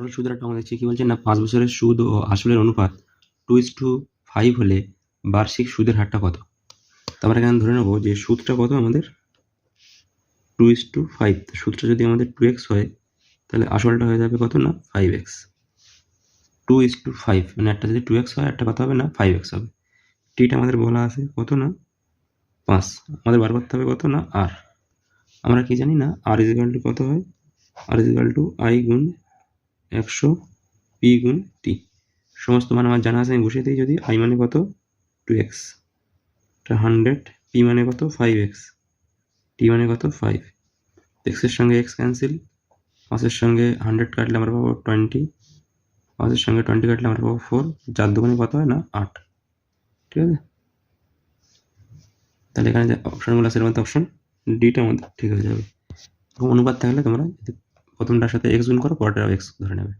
Total সুদের একটা আমরা দেখছি কি বলছে না, পাঁচ বছরের সুদ ও আসলের অনুপাত টু ইস টু ফাইভ হলে বার্ষিক সুদের হারটা কত? তো আমরা এখানে ধরে নেব যে সুদটা কত আমাদের? টু ইস টু ফাইভ সুদটা যদি আমাদের টু এক্স হয়, তাহলে আসলটা হয়ে যাবে কত না five x two is two five মানে একটা যদি টু এক্স হয়, একটা কত হবে না ফাইভ এক্স হবে। টিটা আমাদের বলা আছে কত না, পাঁচ, আমাদের বার করতে হবে কত না আর আমরা কি জানি না আর ইজিক্যাল টু কত হয়? আর ইজিক্যাল টু আই গুণ একশো পি গুণ টি। সমস্ত মান আমার জানা আছে, আমি বসিয়ে দিই যদি আই মানে কত? টু এক্স হান্ড্রেড পি মানে কত? ফাইভ এক্স টি মানে কত? ফাইভ এক্সের সঙ্গে এক্স ক্যান্সেল পাঁচের সঙ্গে হান্ড্রেড কাটলে আমরা পাবো টোয়েন্টি পাঁচের সঙ্গে টোয়েন্টি কাটলে আমরা পাবো ফোর চার দোকানে কত হয় না? আট। ঠিক আছে? তাহলে এখানে যে অপশানগুলো আছে, এর মধ্যে অপশান ডিটা আমাদের ঠিক হয়ে যাবে। অনুপাত থাকলে তোমরা প্রথমটার সাথে এক্স গুণ করো পরেরটা এক্স ধরে নেবে।